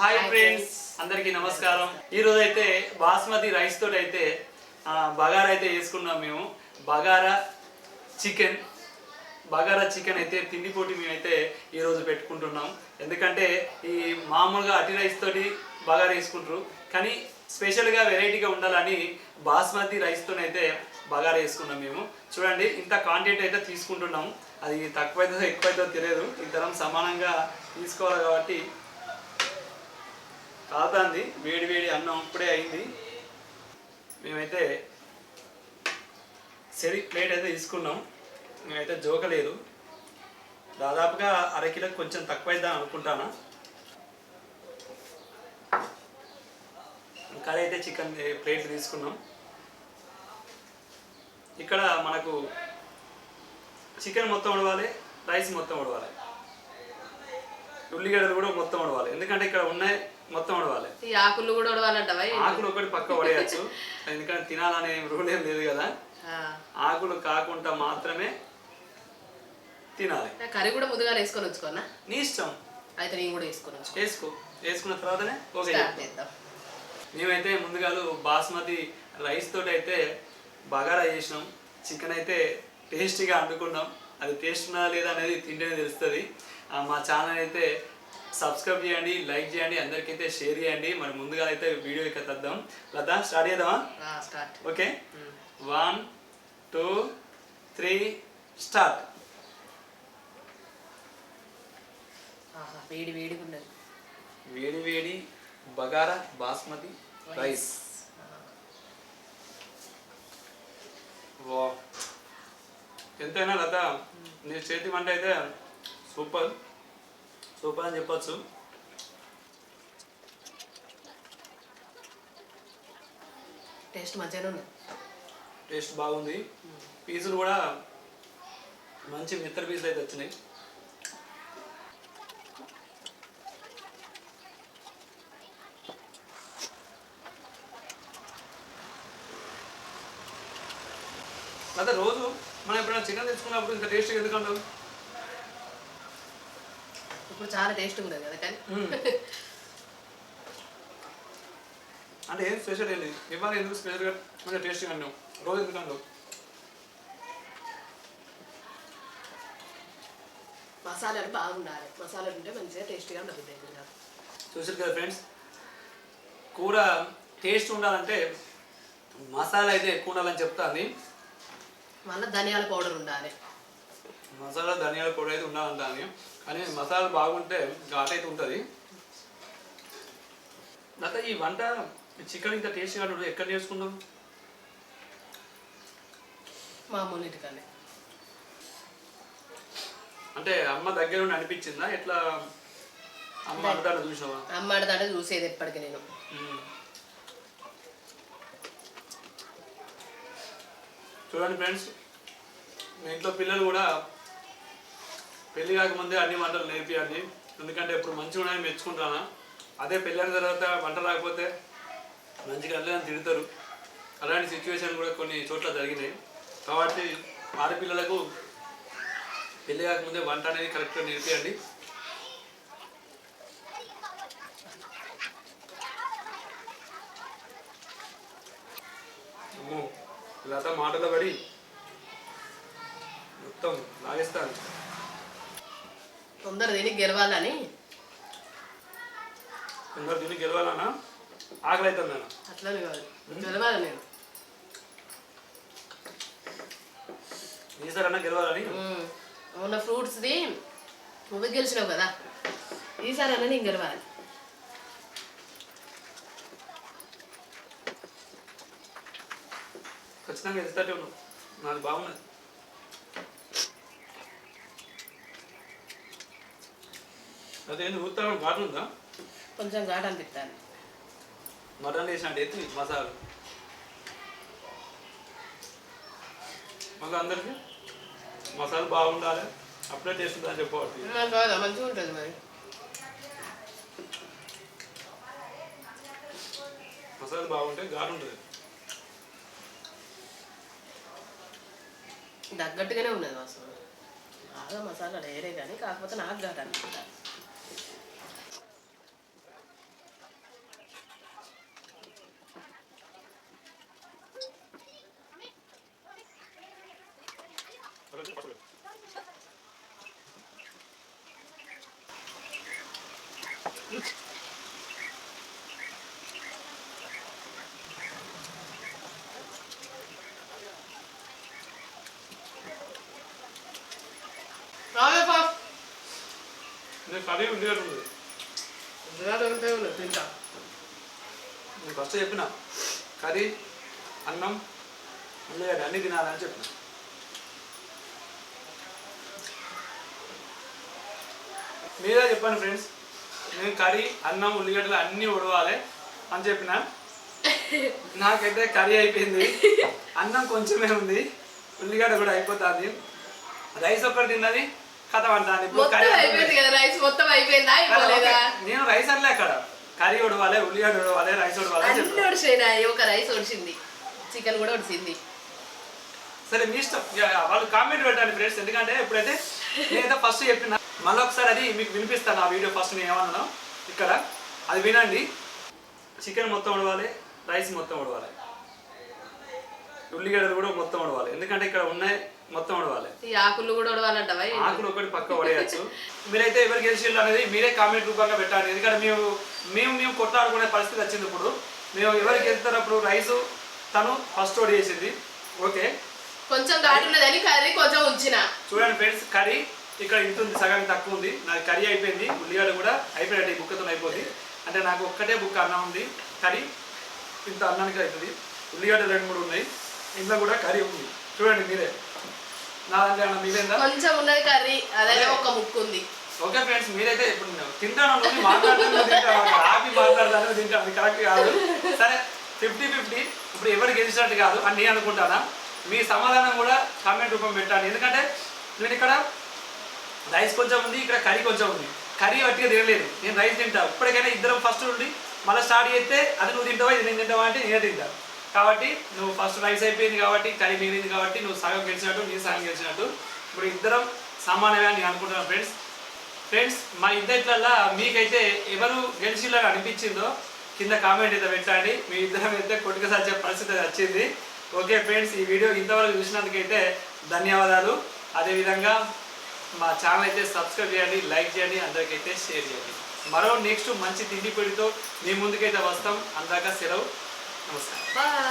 Hi friends అందరికీ నమస్కారం. ఈ రోజు అయితే బాస్మతి రైస్ తోటి అయితే బగారా అయితే వేసుకున్నాం మేము. బగారా చికెన్ బగారా చికెన్ అయితే తిండి పోటీ మేమైతే ఈ రోజు పెట్టుకుంటున్నాం. ఎందుకంటే ఈ మామూలుగా అట్టి రైస్ తోటి బగారా వేసుకుంటారు. కానీ స్పెషల్గా వెరైటీగా ఉండాలని బాస్మతి రైస్తోనైతే బగారా వేసుకున్నాం మేము. చూడండి ఇంత కాంటెంట్ అయితే తీసుకుంటున్నాం. అది తక్కువైతే ఎక్కువైతే తెలియదు. ఇద్దరం సమానంగా తీసుకోవాలి కాబట్టి కాదండి వేడి వేడి అన్నం ఇప్పుడే అయింది. మేమైతే సరి ప్లేట్ అయితే తీసుకున్నాం. మేమైతే జోకలేదు. దాదాపుగా అరకిలో కొంచెం తక్కువైద్దాం అనుకుంటాను? ఇంకా అయితే చికెన్ ప్లేట్ తీసుకున్నాం. ఇక్కడ మనకు చికెన్ మొత్తం ఉడవాలి రైస్ మొత్తం ఉడవాలి. ఉల్లిగడ్డలు కూడా మొత్తం ఉడవాలి. ఎందుకంటే ఇక్కడ ఉన్నాయి మొత్తం ఉడవాలి. ఈ ఆకులు కూడా ఉడవాలంటవా? ఆకులు ఒకటి పక్క పడేయచ్చు. ఎందుకంటే తినాలనే రూల్ ఏం లేదు కదా. ఆకులు కాకుండా మాత్రమే తినాలి. కర్రీ కూడా ముందుగా వేసుకొని ఉంచుకోనా? నీ ఇష్టం. అయితే నేను కూడా వేసుకొని వేసుకో. వేసుకున్న తర్వాతనే ఓకే స్టార్ట్ చేద్దాం. మేమైతే ముందుగా బాస్మతి రైస్ తోటి అయితే బగారా చేసినాం. చికెన్ అయితే టేస్టీగా వండుకున్నాం. అది టేస్ట్ ఉన్నదా లేదా అనేది తింటేనే తెలుస్తుంది. మా ఛానల్ అయితే సబ్స్క్రైబ్ చేయండి లైక్ చేయండి అందరికైతే షేర్ చేయండి. మరి ముందుగా అయితే వీడియో ఇక తెద్దాం. లతా స్టార్ట్ చేద్దామా? Start okay one two three start వేడి వేడిగా ఉన్నది. వేడి వేడి బగారా బాస్మతి రైస్ వా ఎంతైనా లత నీ చేతి వంట అయితే సూపర్. సూపర్ అని చెప్పొచ్చు. టేస్ట్ మంచిగానే ఉన్నది టేస్ట్ బాగుంది. పీసులు కూడా మంచి మిత్తర పీసులు అయితే వచ్చినాయి. అదే రోజు మనం ఎప్పుడైనా చికెన్ తెచ్చుకున్నప్పుడు ఇంత టేస్ట్ ఎందుకు అంటావు? ఇప్పుడు చాలా టేస్ట్ ఉన్నది కదా కానీ. అంటే ఏం స్పెషల్ ఏంటి ఇవాళ ఎందుకు స్పెషల్గా మంచిగా టేస్ట్గా అన్నావు రోజు ఎందుకు మసాలాలు బాగుండాలి. మసాలాలు ఉంటే మంచిగా టేస్టీగా ఉంటుంది చూసారు కదా ఫ్రెండ్స్ కూర టేస్ట్ ఉండాలంటే మసాలా అయితే ఎక్కువ ఉండాలని చెప్తాంది. మళ్ళీ ధనియాల పౌడర్ ఉండాలి. మసాలా ధనియాల పొడి అయితే ఉండాలంటాను. కానీ మసాలా బాగుంటే ఘాట్ అయితే ఉంటుంది. లత ఈ వంట చికెన్ ఇంత టేస్ట్గా ఉంటుంది ఎక్కడ నేర్చుకున్నావు మామూలు ఇంటికనే అంటే అమ్మ దగ్గర నుండి అనిపించిందా? ఎట్లా? అమ్మ అంటాడు చూసినావా అమ్మాడి దాంట్లో చూసేది ఎప్పటికీ నేను. చూడండి ఫ్రెండ్స్ మీ ఇంట్లో పిల్లలు కూడా పెళ్ళి కాకముందే అన్ని వంటలు నేర్పియండి ఎందుకంటే ఇప్పుడు మంచిగా ఉన్నాయని మెచ్చుకుంటానా? అదే పెళ్ళైన తర్వాత వంట రాకపోతే మంచిగా అల్లని తిడతారు. అలాంటి సిచ్యువేషన్ కూడా కొన్ని చోట్ల జరిగినాయి. కాబట్టి ఆడపిల్లలకు పెళ్ళి కాకముందే వంట అనేది కరెక్ట్గా నేర్పియండి. అమ్మో మాటలు పడి మొత్తం లాగేస్తాను తొందర తిని గెలవాలని. కొందరు దీన్ని గెలవాలన్నా ఆకలి అవుతుంది అన్న అట్లనే కాదు. గెలవాలి నేను. ఈసారన్నా గెలవాలని. మొన్న ఫ్రూట్స్ది నువ్వు గెలిచినావు కదా. ఈసారి అన్న నేను గెలవాలి. ఖచ్చితంగా ఎదుగుతాటే ఉన్నావు. నాది బాగున్నది. అదేంది ఘాటు ఉందా కొంచెం ఘాట్ అనిపిస్తాను మటన్ వేసినట్టు ఎత్తి మసాలా. మళ్ళీ అందరికి? మసాలా బాగుండాలి. అప్పుడే టేస్ట్ ఉందని చెప్పవచ్చు కాదా మంచిగా ఉంటుంది మరి. మసాలా బాగుంటే ఘాటు ఉంటుంది తగ్గట్టుగానే ఉన్నది వాసన. బాగా మసాలా వేరే కానీ కాకపోతే నాకు ఘాట్ అనిపిస్తుంది. కర్రీ ఉంది ఉన్నది తింటా. నేను ఫస్ట్ చెప్పిన. కర్రీ అన్నం ఉల్లిగడ్డ అన్ని తినాలని చెప్పిన. మీరే చెప్పండి ఫ్రెండ్స్. నేను కర్రీ అన్నం ఉల్లిగడ్డలు అన్నీ ఉడవాలి అని చెప్పిన. నాకైతే కర్రీ అయిపోయింది. అన్నం కొంచెమే ఉంది. ఉల్లిగడ్డ కూడా అయిపోతుంది. రైస్ ఒక్కటి తిన్నది. కథ ఇప్పుడు మొత్తం అయిపోయింది కదా రైస్ మొత్తం అయిపోయిందా అయిపోలేదా? నేను రైస్ అనలే అక్కడ. కర్రీ ఉడవాలి ఉల్లిగడ్డ ఉడవాలి రైస్ ఉడవాలి అని అన్ని ఒక రైస్ ఒడిచింది చికెన్ కూడా ఒడిచింది సరే మీ ఇష్టం. వాళ్ళు కామెంట్ పెట్టండి ఫ్రెండ్స్. ఎందుకంటే ఇప్పుడైతే నేనైతే ఫస్ట్ చెప్పిన మళ్ళీ ఒకసారి అది మీకు వినిపిస్తాను ఆ వీడియో ఫస్ట్ నేను ఏమన్నాను. ఇక్కడ అది వినండి. చికెన్ మొత్తం ఉడవాలి రైస్ మొత్తం ఉడవాలి ఉల్లిగడ్డలు కూడా మొత్తం ఉడవాలి ఎందుకంటే ఇక్కడ ఉన్నాయి మొత్తం ఉడవాలి. ఈ ఆకులు కూడా ఉడవాలంటవా ఏంటి? ఆకులు ఒకటి పక్క పడేయచ్చు మీరైతే ఎవరు గెలిచిళ్ళు అనేది మీరే కామెంట్ రూపంగా పెట్టండి. ఎందుకంటే మేము మేము మేము కొట్లాడుకునే పరిస్థితి వచ్చింది ఇప్పుడు. మేము ఎవరికి గెలుస్తారు అప్పుడు రైసు తను ఫస్ట్ ఓడి చేసింది. ఓకే. కొంచెం ఘాటు ఉన్నదని కర్రీ కొంచెం ఉంచిన. చూడండి ఫ్రెండ్స్ కర్రీ ఇక్కడ ఇంత ఉంది సగం తక్కువ ఉంది. నాది కర్రీ అయిపోయింది ఉల్లిగడ్డ కూడా అయిపోయాడు ఈ బుక్కతో అయిపోయింది. అంటే నాకు ఒక్కటే బుక్క అన్నం ఉంది. కర్రీ ఇంత అన్నానికి అవుతుంది. ఉల్లిగడ్డ రెండు మూడు ఉన్నాయి. ఇంట్లో కూడా కర్రీ ఉంది. చూడండి మీరే. నా దాంట్లో ఏమన్నా మిగిలిందా? కొంచెం ఉన్నది కర్రీ అదే ఒక ముక్కు ఉంది. ఓకే ఫ్రెండ్స్ మీరైతే ఇప్పుడు తింటాను నువ్వు మాట్లాడతాను తింటాను ఆపి మాట్లాడతాను తింటాను కరెక్ట్ కాదు. సరే ఫిఫ్టీ ఫిఫ్టీ ఇప్పుడు ఎవరు గెలిచినట్టు కాదు అని నేను అనుకుంటానా? మీ సమాధానం కూడా కామెంట్ రూపం పెట్టాలి ఎందుకంటే నేను ఇక్కడ రైస్ కొంచెం ఉంది ఇక్కడ కర్రీ కొంచెం ఉంది. కర్రీ వట్టిగా తినలేదు. నేను రైస్ తింటా. ఇప్పటికైనా ఇద్దరం ఫస్ట్ నుండి మళ్ళీ స్టార్ట్ చేస్తే అది నువ్వు తింటావా ఇది నేను తింటావా అంటే నేనే తింటా. కాబట్టి నువ్వు ఫస్ట్ రైస్ అయిపోయింది కాబట్టి కర్రీ మిగిలింది కాబట్టి నువ్వు సగం గెలిచినట్టు నేను సగం గెలిచినట్టు. ఇప్పుడు ఇద్దరం సమానమే అని నేను అనుకుంటున్నాను ఫ్రెండ్స్ ఫ్రెండ్స్ మా ఇద్దరిట్లల్లా మీకైతే ఎవరు గెలిచిలా అనిపించిందో కింద కామెంట్ అయితే పెట్టండి. మీ ఇద్దరం అయితే కొట్టుకు సచ్చే పరిస్థితి వచ్చింది. ఓకే ఫ్రెండ్స్ ఈ వీడియో ఇంతవరకు చూసినందుకైతే ధన్యవాదాలు. అదేవిధంగా మా ఛానల్ అయితే సబ్స్క్రైబ్ చేయండి లైక్ చేయండి అందరికైతే షేర్ చేయండి. మరో నెక్స్ట్ మంచి తిండి పొడితో మీ ముందుకైతే వస్తాం. అందాక సెలవు. నమస్కారం బాయ్